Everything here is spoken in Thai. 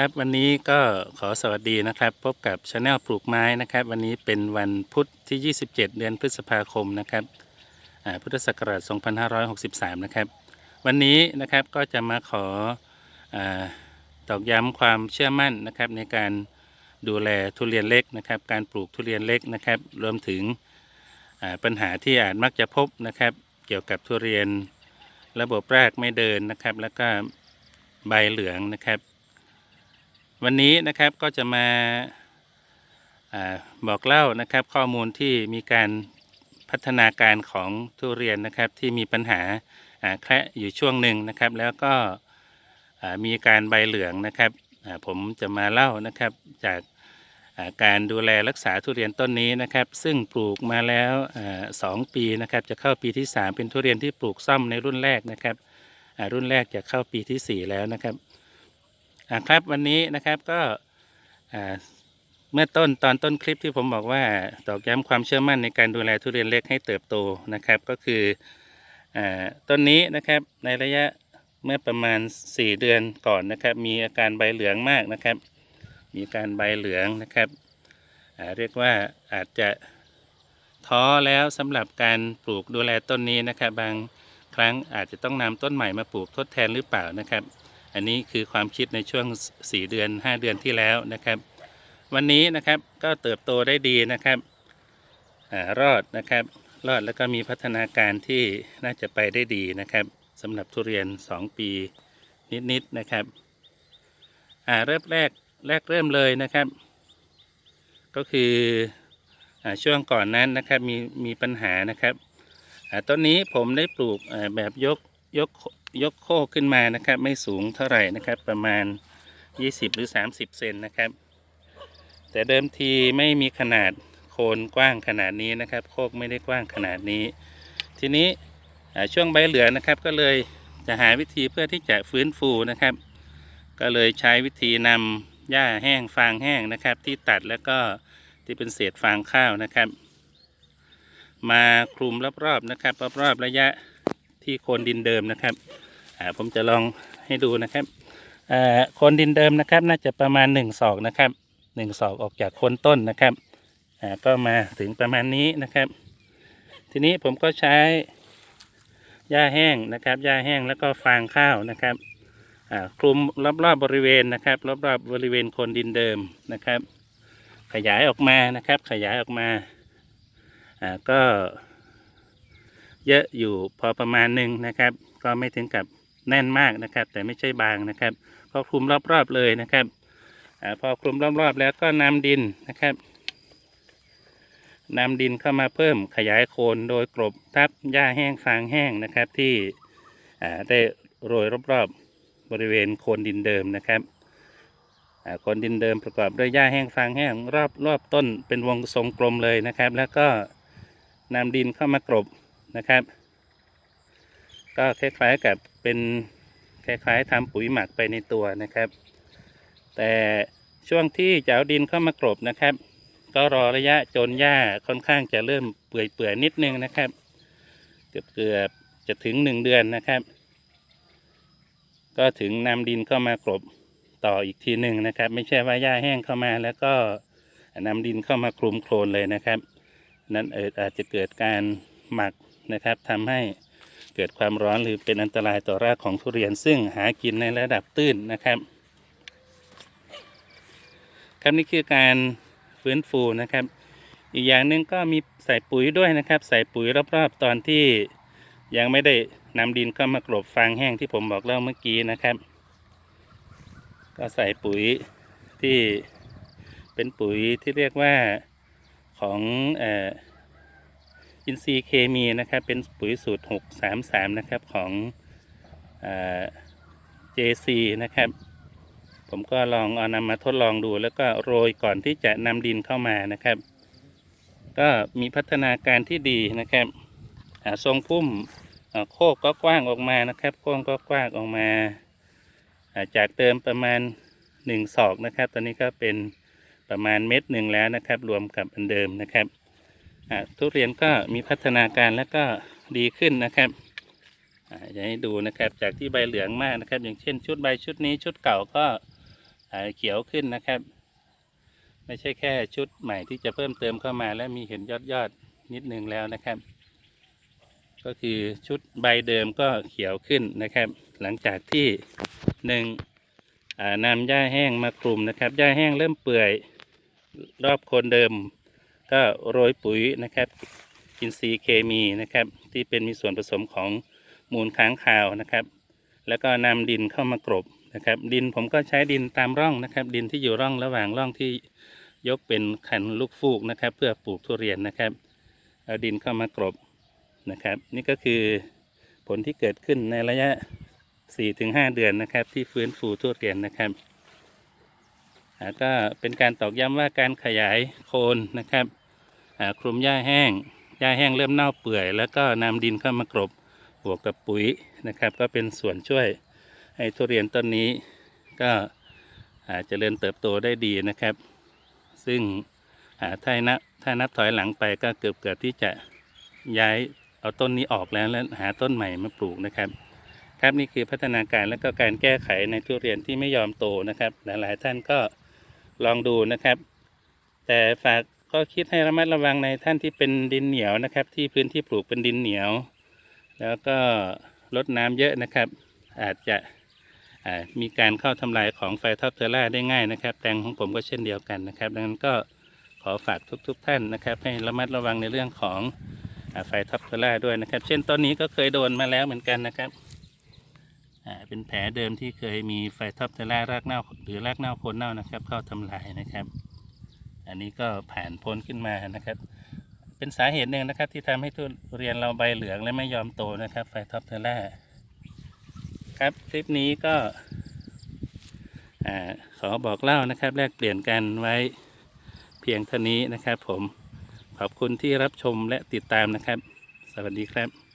ครับวันนี้ก็ขอสวัสดีนะครับ พบกับช anel ปลูกไม้นะครับ วันนี้เป็นวันพุธที่ 27 เดือนพฤษภาคมนะครับพุทธศักราช 2563 นะครับ วันนี้นะครับก็จะมาขออาตอกย้ำความเชื่อมั่นนะครับในการดูแลทุเรียนเล็กนะครับ การปลูกทุเรียนเล็กนะครับ รวมถึงปัญหาที่อาจมักจะพบนะครับ เกี่ยวกับทุเรียนระบบรากไม่เดินนะครับ แล้วก็ใบเหลืองนะครับ วันนี้นะครับก็จะมาอบอกเล่านะครับ ข้อมูลที่มีการพัฒนาการของทุเรียนนะครับที่มีปัญหาแคระอยู่ช่วงหนึ่งนะครับ แล้วก็มีการใบเหลืองนะครับผมจะมาเล่านะครับจากการดูแลรักษาทุเรียนต้นนี้นะครับ ซึ่งปลูกมาแล้วอ่าสองปีนะครับ จะเข้าปีที่ 3 เป็นทุเรียนที่ปลูกซ่อมในรุ่นแรกนะครับรุ่นแรกจะเข้าปีที่ 4 แล้วนะครับ ครับวันนี้นะครับก็เมื่อต้นตอนต้นคลิปที่ผมบอกว่าตอกย้ำความเชื่อมั่นในการดูแลทุเรียนเล็กให้เติบโตนะครับ ก็คืออต้นนี้นะครับในระยะเมื่อประมาณ 4 เดือนก่อนนะครับ มีอาการใบเหลืองมากนะครับ มีการใบเหลืองนะครับเรียกว่าอาจจะท้อแล้วสำหรับการปลูกดูแลต้นนี้นะครับ บางครั้งอาจจะต้องนำต้นใหม่มาปลูกทดแทนหรือเปล่านะครับ อันนี้คือความคิดในช่วง 4 เดือน 5 เดือนที่แล้วนะครับ วันนี้นะครับก็เติบโตได้ดีนะครับอรอดนะครับ รอดแล้วก็มีพัฒนาการที่น่าจะไปได้ดีนะครับสำหรับทุเรียน 2 ปีนิดๆนะครับอ่าเริ่มแรกแรกเริ่มเลยนะครับ ก็คืออช่วงก่อนนั้นนะครับมีมีปัญหานะครับอต้นนี้ผมได้ปลูกแบบยกยก ยกโคกขึ้นมานะครับ ไม่สูงเท่าไหร่นะครับ ประมาณ 20 หรือ 30 เซนนะครับ แต่เดิมทีไม่มีขนาดโคนกว้างขนาดนี้นะครับ โคกไม่ได้กว้างขนาดนี้ ทีนี้ช่วงใบเหลือนะครับ ก็เลยจะหาวิธีเพื่อที่จะฟื้นฟูนะครับ ก็เลยใช้วิธีนำหญ้าแห้งฟางแห้งนะครับ ที่ตัดแล้วก็ที่เป็นเศษฟางข้าวนะครับ มาคลุมรอบๆนะครับรอบๆระยะที่โคนดินเดิมนะครับ ผมจะลองให้ดูนะครับโคนดินเดิมนะครับ น่าจะประมาณหนึ่งศอกนะครับหนึ่งศอกออกจากโคนต้นนะครับก็มาถึงประมาณนี้นะครับ ทีนี้ผมก็ใช้หญ้าแห้งนะครับหญ้าแห้งแล้วก็ฟางข้าวนะครับคลุมรอบๆบริเวณนะครับรอบๆบริเวณโคนดินเดิมนะครับ ขยายออกมานะครับ ขยายออกมาก็เยอะอยู่พอประมาณหนึ่งนะครับ ก็ไม่ถึงกับ แน่นมากนะครับ แต่ไม่ใช่บางนะครับก็คลุมรอบ ๆ เลยนะครับอพอคลุมรอบ ๆ แล้วก็นำดินนะครับนำดินเข้ามาเพิ่มขยายโคนโดยกลบทับหญ้าแห้งฟางแห้งนะครับ ที่อ่าได้โรยรอบๆบริเวณโคนดินเดิมนะครับโคนดินเดิมประกอบด้วยหญ้าแห้งฟางแห้งรอบรอบต้นเป็นวงทรงกลมเลยนะครับ แล้วก็นำดินเข้ามากลบนะครับ ก็คล้ายๆกับ เป็นคล้ายๆทำปุ๋ยหมักไปในตัวนะครับ แต่ช่วงที่จะเอาดินเข้ามากรบนะครับ ก็รอระยะจนหญ้าค่อนข้างจะเริ่มเปื่อยๆนิดนึงนะครับ เกือบๆจะถึงหนึ่งเดือนนะครับ ก็ถึงนำดินเข้ามากรบต่ออีกทีหนึ่งนะครับ ไม่ใช่ว่าหญ้าแห้งเข้ามาแล้วก็นำดินเข้ามาคลุมโคลนเลยนะครับ นั้นเอออาจจะเกิดการหมักนะครับทำให้ เกิดความร้อนหรือเป็นอันตรายต่อรากของทุเรียนซึ่งหากินในระดับตื้นนะครับครับนี่คือการฟื้นฟูนะครับ อีกอย่างหนึ่งก็มีใส่ปุ๋ยด้วยนะครับ ใส่ปุ๋ยรอบๆ ตอนที่ยังไม่ได้นำดินเข้ามากรบฟางแห้งที่ผมบอกเล่าเมื่อกี้นะครับ ก็ใส่ปุ๋ยที่เป็นปุ๋ยที่เรียกว่าของเอ่อ อินทรีย์เคมีนะครับ เป็นปุ๋ยสูตร 633 นะครับของเอ่อ JC นะครับ ผมก็ลองเอานำมาทดลองดู แล้วก็โรยก่อนที่จะนำดินเข้ามานะครับ ก็มีพัฒนาการที่ดีนะครับทรงพุ่มโคกก็กว้างออกมานะครับโค้งก็กว้างออกมา จากเดิมประมาณ 1 ศอกนะครับ ตอนนี้ก็เป็นประมาณเม็ดหนึ่งแล้วนะครับ รวมกับอันเดิมนะครับ ทุเรียนก็มีพัฒนาการแล้วก็ดีขึ้นนะครับอยากให้ดูนะครับจากที่ใบเหลืองมากนะครับ อย่างเช่นชุดใบชุดนี้ชุดเก่าก็เขียวขึ้นนะครับ ไม่ใช่แค่ชุดใหม่ที่จะเพิ่มเติมเข้ามาและมีเห็นยอดยอดนิดนึงแล้วนะครับ ก็คือชุดใบเดิมก็เขียวขึ้นนะครับ หลังจากที่หนึ่งนำหญ้าแห้งมาคลุมนะครับหญ้าแห้งเริ่มเปื่อยรอบโคนเดิม ก็โรยปุ๋ยนะครับอินทรีย์เคมีนะครับที่เป็นมีส่วนผสมของมูลค้างคาวนะครับ แล้วก็นำดินเข้ามากรบนะครับ ดินผมก็ใช้ดินตามร่องนะครับ ดินที่อยู่ร่องระหว่างร่องที่ยกเป็นขันลูกฟูกนะครับ เพื่อปลูกทุเรียนนะครับเอาดินเข้ามากรบนะครับ นี่ก็คือผลที่เกิดขึ้นในระยะ 4-5 เดือนนะครับ ที่ฟื้นฟูทุเรียนนะครับ ก็เป็นการตอกย้ำว่าการขยายโคนนะครับคลุมหญ้าแห้งหญ้าแห้งเริ่มเน่าเปื่อย แล้วก็นำดินเข้ามากรบบวกกับปุ๋ยนะครับ ก็เป็นส่วนช่วยให้ทุเรียนต้นนี้ก็อ่าเจริญเติบโตได้ดีนะครับ ซึ่งถ้านับถ้านับถอยหลังไปก็เกือบเกือบที่จะย้ายเอาต้นนี้ออกแล้วแล้วหาต้นใหม่มาปลูกนะครับ ครับนี่คือพัฒนาการและก็การแก้ไขในทุเรียนที่ไม่ยอมโตนะครับ หลายๆท่านก็ ลองดูนะครับ แต่ฝากก็คิดให้ระมัดระวังในท่านที่เป็นดินเหนียวนะครับ ที่พื้นที่ปลูกเป็นดินเหนียว แล้วก็ลดน้ำเยอะนะครับ อาจจะมีการเข้าทำลายของไฟท็อปเทอร่าได้ง่ายนะครับ แตงของผมก็เช่นเดียวกันนะครับ ดังนั้นก็ขอฝากทุกๆท่านนะครับ ให้ระมัดระวังในเรื่องของอไฟท็อปเทอร่าด้วยนะครับ เช่นต้นนี้ก็เคยโดนมาแล้วเหมือนกันนะครับ เป็นแผลเดิมที่เคยมีไฟท็อปเทล่ารากเน่าหรือรากเน่าโคนเน่านะครับ เข้าทำลายนะครับ อันนี้ก็ผ่านพ้นขึ้นมานะครับ เป็นสาเหตุหนึ่งนะครับ ที่ทำให้ทุเรียนเราใบเหลืองและไม่ยอมโตนะครับ ไฟท็อปเทล่าครับคลิปนี้ก็ขอบอกเล่านะครับ แลกเปลี่ยนกันไว้เพียงเท่านี้นะครับ ผมขอบคุณที่รับชมและติดตามนะครับ สวัสดีครับ